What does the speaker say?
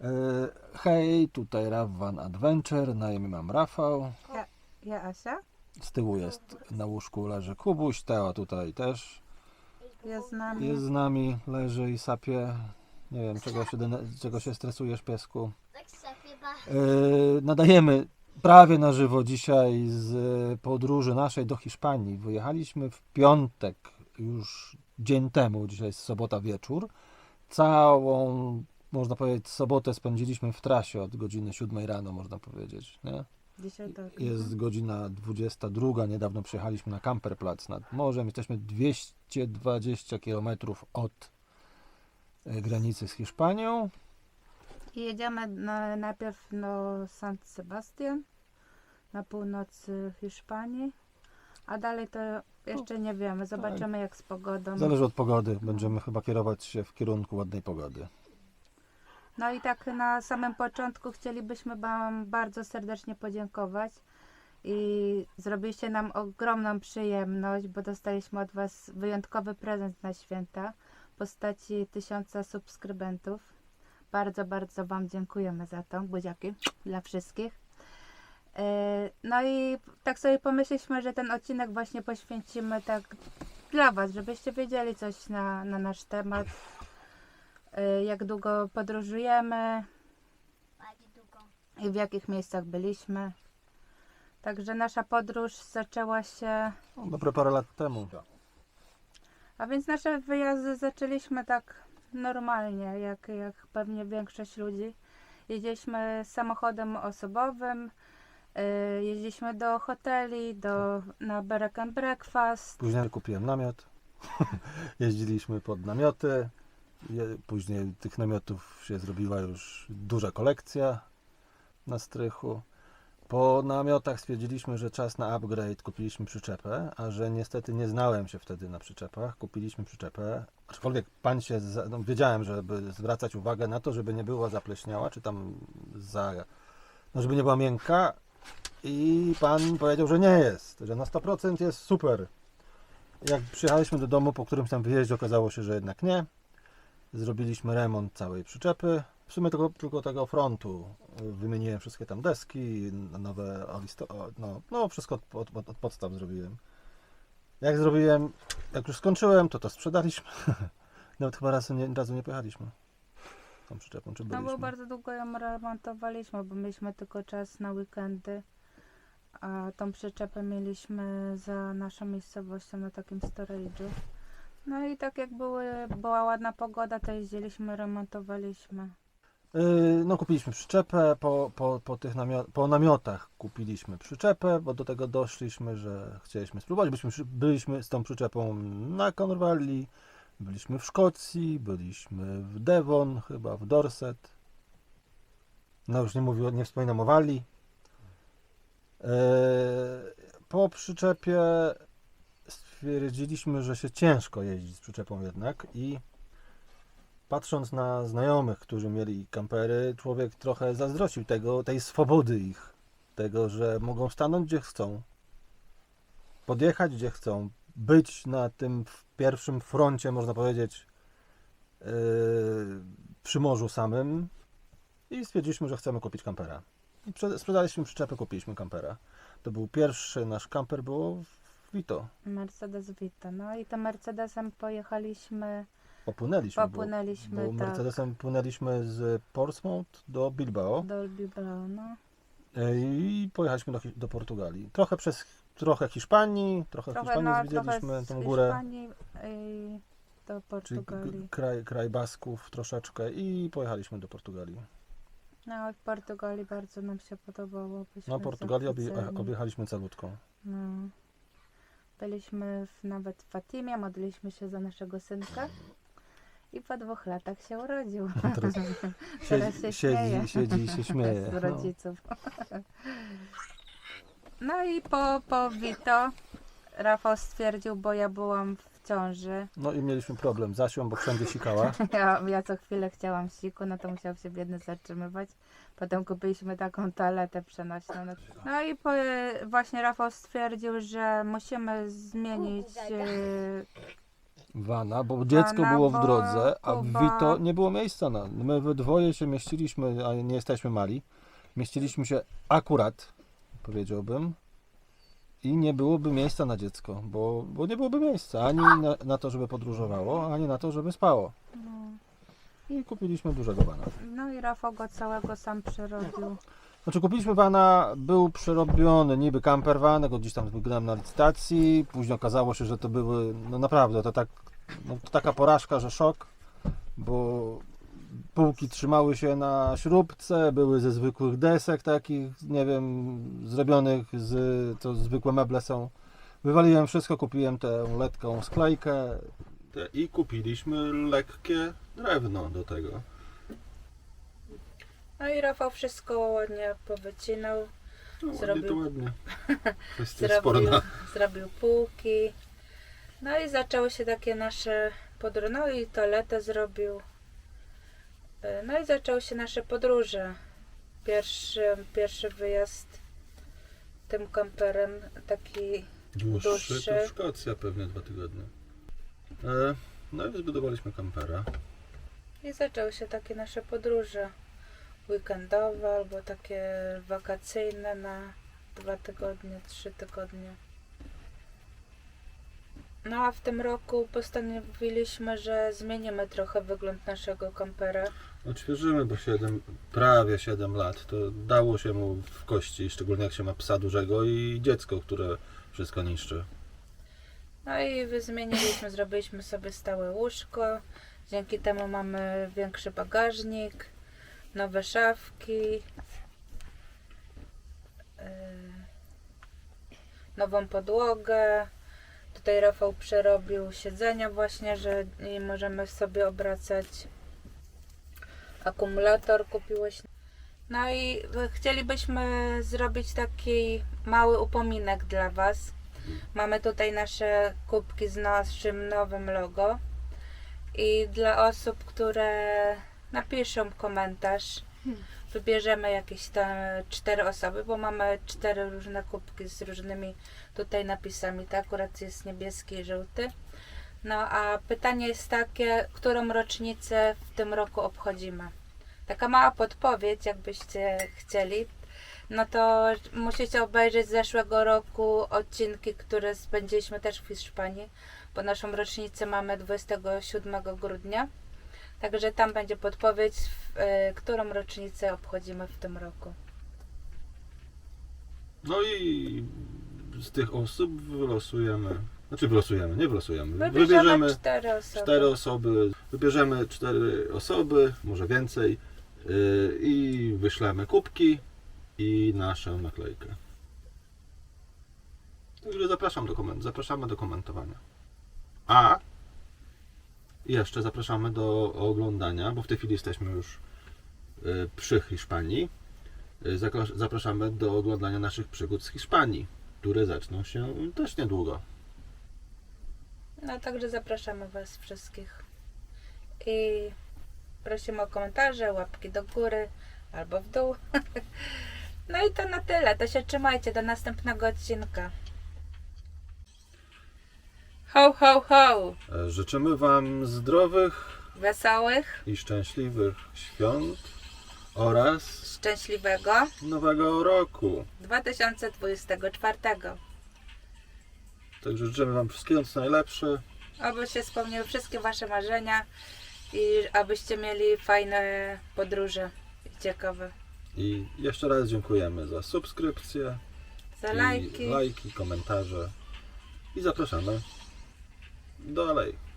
E, hej, tutaj Ravan Adventure, na imię mam Rafał. Ja Asia, Z tyłu jest na łóżku leży Kubuś, Teo tutaj też jest z nami. jest z nami, leży i sapie. Nie wiem, czego się, czego się stresujesz, piesku. Tak. E, nadajemy prawie na żywo dzisiaj z e, podróży naszej do Hiszpanii. Wyjechaliśmy w piątek, już dzień temu, dzisiaj jest sobota wieczór. Całą, można powiedzieć, sobotę spędziliśmy w trasie od godziny 7 rano, można powiedzieć. Nie? Dzisiaj tak. Jest godzina 22, niedawno przyjechaliśmy na Kamperplatz nad morzem. Jesteśmy 220 km od e, granicy z Hiszpanią. I jedziemy na, najpierw do San Sebastian, na północy Hiszpanii, a dalej to jeszcze nie wiemy. Zobaczymy jak z pogodą. Zależy od pogody. Będziemy chyba kierować się w kierunku ładnej pogody. No i tak na samym początku chcielibyśmy Wam bardzo serdecznie podziękować. I zrobiliście nam ogromną przyjemność, bo dostaliśmy od Was wyjątkowy prezent na święta w postaci tysiąca subskrybentów. Bardzo, bardzo Wam dziękujemy za to. Buziaki dla wszystkich. E, No i tak sobie pomyśleliśmy, że ten odcinek właśnie poświęcimy tak dla Was, żebyście wiedzieli coś na, na nasz temat. E, Jak długo podróżujemy i w jakich miejscach byliśmy. Także nasza podróż zaczęła się, No, dobre parę lat temu. a więc nasze wyjazdy zaczęliśmy tak normalnie, jak, jak pewnie większość ludzi. Jeździliśmy samochodem osobowym, y, jeździliśmy do hoteli, do, na Berek and Breakfast. Później kupiłem namiot. Jeździliśmy pod namioty. Później tych namiotów się zrobiła już duża kolekcja na strychu. Po namiotach stwierdziliśmy, że czas na upgrade. Kupiliśmy przyczepę, a że niestety nie znałem się wtedy na przyczepach. Kupiliśmy przyczepę. Aczkolwiek pan się, za, no, wiedziałem, żeby zwracać uwagę na to, żeby nie była zapleśniała, czy tam za, no żeby nie była miękka. I pan powiedział, że nie jest, że na 100% jest super. Jak przyjechaliśmy do domu po którymś tam wyjeździe, okazało się, że jednak nie. Zrobiliśmy remont całej przyczepy. W sumie tylko, tylko tego frontu. Wymieniłem wszystkie tam deski, nowe no, no wszystko od, od, od, od podstaw zrobiłem. Jak zrobiłem, jak już skończyłem, to to sprzedaliśmy. Nawet chyba raz nie, razu nie pojechaliśmy tą przyczepą, czy No byliśmy. bo bardzo długo ją remontowaliśmy, bo mieliśmy tylko czas na weekendy. A tą przyczepę mieliśmy za naszą miejscowością na takim storage'u. No i tak jak były, była ładna pogoda, to jeździliśmy, remontowaliśmy. Yy, No kupiliśmy przyczepę, po, po, po, tych namio- po namiotach kupiliśmy przyczepę, bo do tego doszliśmy, że chcieliśmy spróbować. Byliśmy, byliśmy z tą przyczepą na Cornwalli, byliśmy w Szkocji, byliśmy w Devon, chyba w Dorset. No już nie mówię, nie wspominam o Walii. Yy, Po przyczepie stwierdziliśmy, że się ciężko jeździć z przyczepą jednak i patrząc na znajomych, którzy mieli kampery, człowiek trochę zazdrościł tego, tej swobody ich. Tego, że mogą stanąć gdzie chcą, podjechać gdzie chcą, być na tym pierwszym froncie, można powiedzieć, yy, przy morzu samym i stwierdziliśmy, że chcemy kupić kampera. I prze- sprzedaliśmy przyczepę, kupiliśmy kampera. To był pierwszy nasz kamper, było Vito. Mercedes Vito. No i tym Mercedesem pojechaliśmy, Popłynęliśmy, bo- popłynęliśmy bo tak, Mercedesem płynęliśmy z Portsmouth do Bilbao. do Bilbao. No. I pojechaliśmy do, Hi- do Portugalii. Trochę przez trochę Hiszpanii, trochę, Trochę, Hiszpanii no, zwiedziliśmy trochę z tą górę, Hiszpanii i do czyli Portugalii. kraj, kraj Basków troszeczkę i pojechaliśmy do Portugalii. No, w Portugalii bardzo nam się podobało. Byliśmy No Portugalię obie, zachwyceni. objechaliśmy calutką. No. Byliśmy w, nawet w Fatimie, modliliśmy się za naszego synka. I po dwóch latach się urodził. Teraz Teraz siedzi, się śmieje. siedzi, siedzi i się śmieje. Z No. rodziców. No i po, po Vito Rafał stwierdził, bo ja byłam w ciąży. no i mieliśmy problem z Asią, bo wszędzie sikała. Ja, ja co chwilę chciałam siku, no to musiał się biedny zatrzymywać. Potem kupiliśmy taką toaletę przenośną. No- No i po, właśnie Rafał stwierdził, że musimy zmienić e, Wana, bo dziecko Wana, było w bo drodze, a w Kuba- Vito nie było miejsca na. My we dwoje się mieściliśmy, a nie jesteśmy mali. Mieściliśmy się akurat, powiedziałbym. I nie byłoby miejsca na dziecko, bo, bo nie byłoby miejsca ani na, na to, żeby podróżowało, ani na to, żeby spało. I kupiliśmy dużego vana. No i Rafał go całego sam przerobił. Znaczy kupiliśmy vana, był przerobiony niby camper van, go gdzieś tam wygrałem na licytacji, później okazało się, że to były, no naprawdę, to tak, no, to taka porażka, że szok, bo półki trzymały się na śrubce, były ze zwykłych desek takich, nie wiem, zrobionych z, to zwykłe meble są. Wywaliłem wszystko, kupiłem tę letką sklejkę i kupiliśmy lekkie drewno do tego. No i Rafał wszystko ładnie powycinał. No, ładnie Zrobił- to ładnie. Zrobił, zrobił półki. No i zaczęły się takie nasze podróże. No i toaletę zrobił. E, No i zaczęły się nasze podróże. Pierwszy, pierwszy wyjazd tym kamperem taki Dłuższy, Dłuższy. to Szkocja pewnie dwa tygodnie. E, no i zbudowaliśmy kampera. i zaczęły się takie nasze podróże weekendowe albo takie wakacyjne na dwa tygodnie, trzy tygodnie. No a w tym roku postanowiliśmy, że zmienimy trochę wygląd naszego kampera. Odświeżymy, bo 7, prawie 7 lat to dało się mu w kości, szczególnie jak się ma psa dużego i dziecko, które wszystko niszczy. No i zmieniliśmy, zrobiliśmy sobie stałe łóżko. Dzięki temu mamy większy bagażnik, nowe szafki, yy, nową podłogę. Tutaj Rafał przerobił siedzenia właśnie, że możemy sobie obracać. Akumulator kupiłeś. No i chcielibyśmy zrobić taki mały upominek dla Was. Mamy tutaj nasze kubki z naszym nowym logo. I dla osób, które napiszą komentarz, wybierzemy jakieś tam cztery osoby, bo mamy cztery różne kubki z różnymi tutaj napisami. To akurat jest niebieski i żółty. No a pytanie jest takie, którą rocznicę w tym roku obchodzimy? Taka mała podpowiedź, jakbyście chcieli, no to musicie obejrzeć z zeszłego roku odcinki, które spędziliśmy też w Hiszpanii, bo naszą rocznicę mamy 27 grudnia. Także tam będzie podpowiedź, e, którą rocznicę obchodzimy w tym roku. No i z tych osób wylosujemy, znaczy wylosujemy, nie wylosujemy, Wybierzemy cztery osoby. cztery osoby, wybierzemy cztery osoby, może więcej yy, i wyślemy kubki i naszą naklejkę. Także zapraszam do koment- zapraszamy do komentowania. Jeszcze zapraszamy do oglądania, bo w tej chwili jesteśmy już yy, przy Hiszpanii. Zakla- Zapraszamy do oglądania naszych przygód z Hiszpanii, które zaczną się też niedługo. No także zapraszamy Was wszystkich. I prosimy o komentarze, łapki do góry albo w dół. No i to na tyle. To się trzymajcie do następnego odcinka. Ho, ho, ho! E, Życzymy Wam zdrowych Wesołych, i szczęśliwych świąt oraz szczęśliwego nowego roku. 2024. Także życzymy Wam wszystkiego co najlepsze. Aby się spełniły wszystkie Wasze marzenia i abyście mieli fajne podróże i ciekawe. I jeszcze raz dziękujemy za subskrypcję, Za i lajki. lajki, komentarze i zapraszamy do alei.